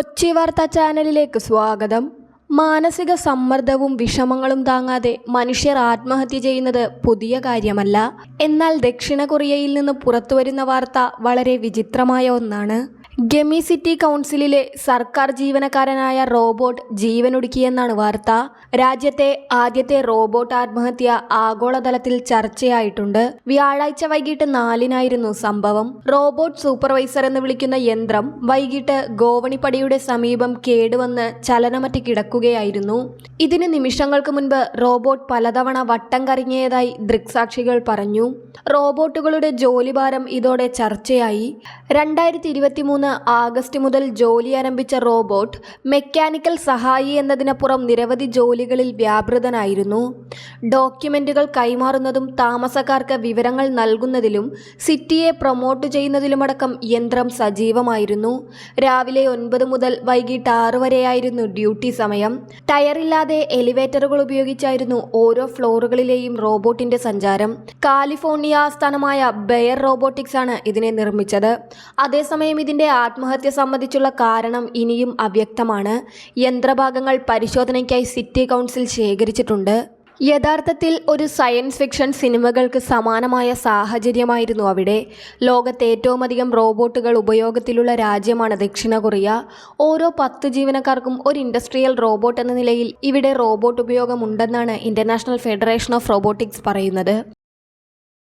കൊച്ചി വാർത്താ ചാനലിലേക്ക് സ്വാഗതം. മാനസിക സമ്മർദ്ദവും വിഷമങ്ങളും താങ്ങാതെ മനുഷ്യർ ആത്മഹത്യ ചെയ്യുന്നത് പുതിയ കാര്യമല്ല. എന്നാൽ ദക്ഷിണ കൊറിയയിൽ നിന്ന് പുറത്തുവരുന്ന വാർത്ത വളരെ വിചിത്രമായ ഒന്നാണ്. ഗമി സിറ്റി കൗൺസിലിലെ സർക്കാർ ജീവനക്കാരനായ റോബോട്ട് ജീവനൊടുക്കിയെന്നാണ് വാർത്ത. രാജ്യത്തെ ആദ്യത്തെ റോബോട്ട് ആത്മഹത്യ ആഗോളതലത്തിൽ ചർച്ചയായിട്ടുണ്ട്. വ്യാഴാഴ്ച വൈകിട്ട് നാലിനായിരുന്നു സംഭവം. റോബോട്ട് സൂപ്പർവൈസർ എന്ന് വിളിക്കുന്ന യന്ത്രം വൈകിട്ട് ഗോവണിപ്പടിയുടെ സമീപം കേടുവന്ന് ചലനമറ്റ് കിടക്കുകയായിരുന്നു. ഇതിന് നിമിഷങ്ങൾക്ക് മുൻപ് റോബോട്ട് പലതവണ വട്ടം കറങ്ങിയതായി ദൃക്സാക്ഷികൾ പറഞ്ഞു. റോബോട്ടുകളുടെ ജോലിഭാരം ഇതോടെ ചർച്ചയായി. രണ്ടായിരത്തി ഇരുപത്തി മൂന്ന് ആഗസ്റ്റ് മുതൽ ജോലി ആരംഭിച്ച റോബോട്ട് മെക്കാനിക്കൽ സഹായി എന്നതിനപ്പുറം നിരവധി ജോലികളിൽ വ്യാപൃതനായിരുന്നു. ഡോക്യുമെന്റുകൾ കൈമാറുന്നതും താമസക്കാർക്ക് വിവരങ്ങൾ നൽകുന്നതിലും സിറ്റിയെ പ്രൊമോട്ട് ചെയ്യുന്നതിലുമടക്കം യന്ത്രം സജീവമായിരുന്നു. രാവിലെ ഒൻപത് മുതൽ വൈകിട്ട് ആറ് വരെയായിരുന്നു ഡ്യൂട്ടി സമയം. ടയറില്ലാതെ എലിവേറ്ററുകൾ ഉപയോഗിച്ചായിരുന്നു ഓരോ ഫ്ലോറുകളിലെയും റോബോട്ടിന്റെ സഞ്ചാരം. കാലിഫോർണിയ ആസ്ഥാനമായ ബെയർ റോബോട്ടിക്സ് ആണ് ഇതിനെ നിർമ്മിച്ചത്. അതേസമയം ഇതിന്റെ ആത്മഹത്യ സംബന്ധിച്ചുള്ള കാരണം ഇനിയും അവ്യക്തമാണ്. യന്ത്രഭാഗങ്ങൾ പരിശോധനയ്ക്കായി സിറ്റി കൗൺസിൽ ശേഖരിച്ചിട്ടുണ്ട്. യഥാർത്ഥത്തിൽ ഒരു സയൻസ് ഫിക്ഷൻ സിനിമകൾക്ക് സമാനമായ സാഹചര്യമായിരുന്നു അവിടെ. ലോകത്തെ ഏറ്റവും അധികം റോബോട്ടുകൾ ഉപയോഗത്തിലുള്ള രാജ്യമാണ് ദക്ഷിണ കൊറിയ. ഓരോ പത്ത് ജീവനക്കാർക്കും ഒരു ഇൻഡസ്ട്രിയൽ റോബോട്ട് എന്ന നിലയിൽ ഇവിടെ റോബോട്ട് ഉപയോഗമുണ്ടെന്നാണ് ഇന്റർനാഷണൽ ഫെഡറേഷൻ ഓഫ് റോബോട്ടിക്സ് പറയുന്നത്.